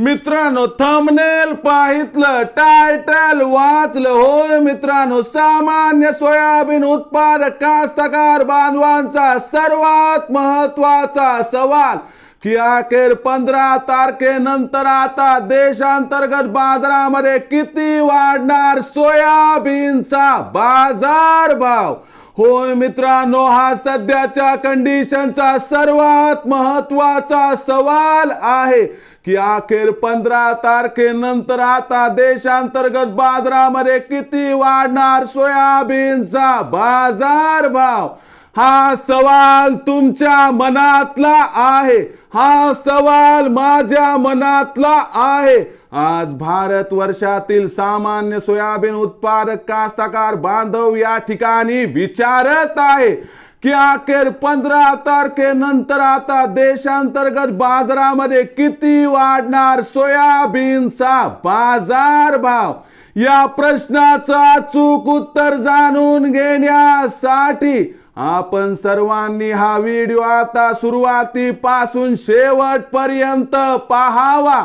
मित्रांनो thumbnail पाहितलं title वाचलं. होय मित्रांनो सामान्य सोयाबीन उत्पादक कास्तकार बांधवांचा सर्वात महत्त्वाचा सवाल की अखेर पंधरा तारखेनंतर आता देशांतर्गत बाजारामध्ये किती वाढणार सोयाबीनचा बाजार भाव? होय मित्रांनो हा सध्याच्या कंडिशनचा सर्वात महत्त्वाचा सवाल आहे. की अखेर पंधरा तारखेनंतर आता देशांतर्गत बाजारामध्ये किती वाढणार सोयाबीनचा बाजार भाव? हा सवाल तुमच्या मनातला आहे. हा सवाल माझ्या मनातला आहे. आज भारत वर्षातील सामान्य सोयाबीन उत्पादक कास्तकार बांधव या ठिकाणी विचारत आहे. की अखेर पंधरा तारखेनंतर आता देशांतर्गत बाजारामध्ये किती वाढणार सोयाबीनचा बाजार भाव या प्रश्नाचं अचूक उत्तर जाणून घेण्यासाठी आपण सर्वांनी हा व्हिडिओ आता सुरुवातीपासून शेवटपर्यंत पाहावा.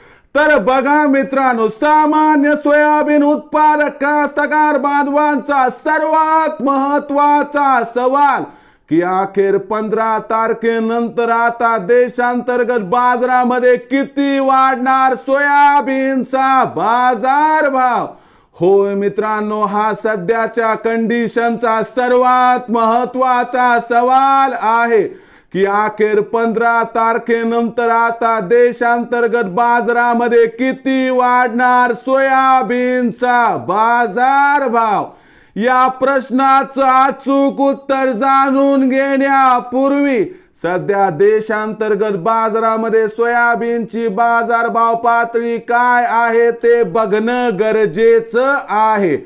तर बघा मित्रांनो सामान्य सोयाबीन उत्पादक कास्तकार बांधवांचा सर्वात महत्त्वाचा सवाल की अखेर पंधरा तारखेनंतर आता देशांतर्गत बाजारामध्ये किती वाढणार सोयाबीनचा बाजार भाव? होय मित्रांनो हा सध्याच्या कंडिशनचा सर्वात महत्त्वाचा सवाल आहे. की अखेर पंधरा तारखेनंतर आता देशांतर्गत बाजारामध्ये किती वाढणार सोयाबीनचा बाजार भाव या प्रश्नाचं अचूक उत्तर जाणून घेण्यापूर्वी सध्या देशांतर्गत बाजारामध्ये सोयाबीनची बाजारभाव पातळी काय आहे ते बघणं गरजेचं आहे.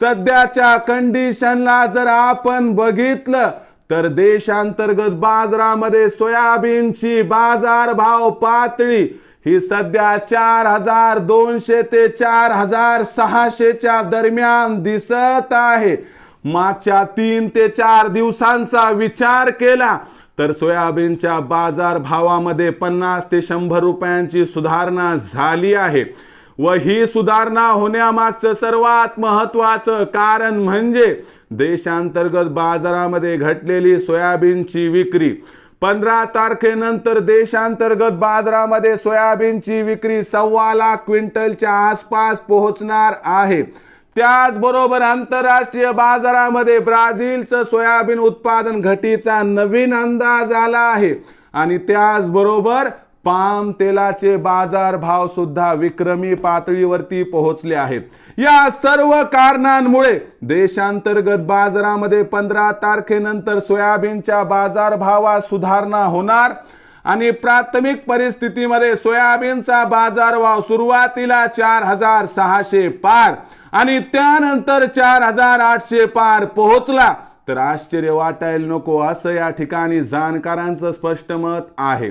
सध्याच्या कंडिशनला जर आपण बघितलं तर देशांतर्गत बाजारामध्ये सोयाबीनची बाजारभाव पातळी ही सध्या चार हजार दोनशे ते चार हजार सहाशेच्या दरम्यान दिसत आहे. मागच्या तीन ते चार दिवसांचा विचार केला तर सोयाबीनच्या बाजार भावामध्ये पन्नास ते शंभर रुपयांची सुधारणा झाली आहे. व ही सुधारणा होण्यामागचं सर्वात महत्वाचं कारण म्हणजे देशांतर्गत बाजारामध्ये घटलेली सोयाबीनची विक्री. पंधरा तारखेनंतर देशांतर्गत बाजारामध्ये सोयाबीनची विक्री सव्वा लाख क्विंटलच्या आसपास पोहोचणार आहे. त्याचबरोबर आंतरराष्ट्रीय बाजारामध्ये ब्राझीलचं सोयाबीन उत्पादन घटीचा नवीन अंदाज आला आहे. आणि त्याचबरोबर पाम तेलाचे बाजार भाव सुद्धा विक्रमी पातळीवरती पोहोचले आहेत. या सर्व कारणांमुळे देशांतर्गत बाजारामध्ये पंधरा तारखेनंतर सोयाबीनच्या बाजारभावात सुधारणा होणार आणि प्राथमिक परिस्थितीमध्ये सोयाबीनचा बाजारभाव सुरुवातीला चार हजार सहाशे पार आणि त्यानंतर चार हजार आठशे पार पोहोचला. तर आश्चर्य वाटायला नको असं या ठिकाणी जाणकारांचं स्पष्ट मत आहे.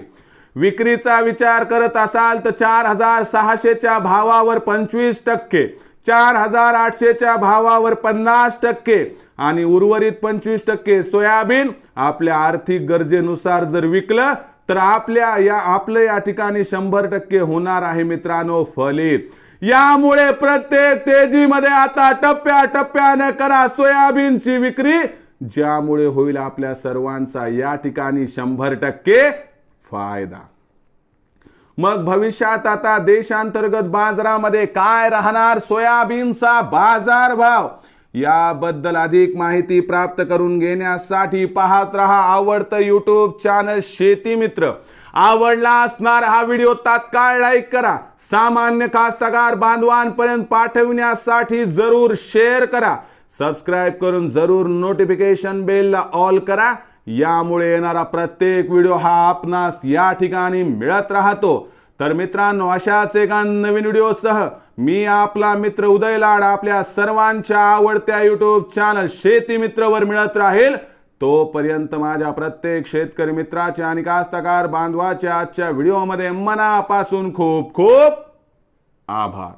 विक्रीचा विचार करत असाल तर चार हजार सहाशेच्या भावावर पंचवीस टक्के चार हजार आठशेच्या भावावर पन्नास टक्के आणि उर्वरित पंचवीस टक्के सोयाबीन आपल्या आर्थिक गरजेनुसार जर विकलं तर आपल्या या आपलं या ठिकाणी शंभर टक्के होणार आहे मित्रांनो फलित. यामुळे प्रत्येक तेजीमध्ये आता टप्प्या टप्प्याने करा सोयाबीनची विक्री ज्यामुळे होईल आपल्या सर्वांचा या ठिकाणी शंभर टक्के फायदा. मग भविष्यात आता देशांतर्गत बाजारामध्ये काय राहणार? सोयाबीनचा बाजार भाव याबद्दल अधिक माहिती प्राप्त करून घेण्यासाठी पाहत रहा आवडतं यूट्यूब चॅनल शेती मित्र. आवडला असणार हा व्हिडिओ तात्काळ लाईक करा. सामान्य कास्तकार बांधवांपर्यंत पाठवण्यासाठी जरूर शेअर करा. सबस्क्राईब करून जरूर नोटिफिकेशन बेलला ऑल करा. यामुळे येणारा प्रत्येक व्हिडिओ हा आपणास या ठिकाणी मिळत राहतो. तर मित्रांनो अशाच एका नवीन व्हिडिओसह मी आपला मित्र उदय लाड आपल्या सर्वांच्या आवडत्या युट्यूब चॅनल शेती मित्रवर मिळत राहील. तोपर्यंत माझ्या प्रत्येक शेतकरी मित्राचे आणि कास्तकार बांधवाच्या आजच्या व्हिडिओमध्ये मनापासून खूप खूप आभार.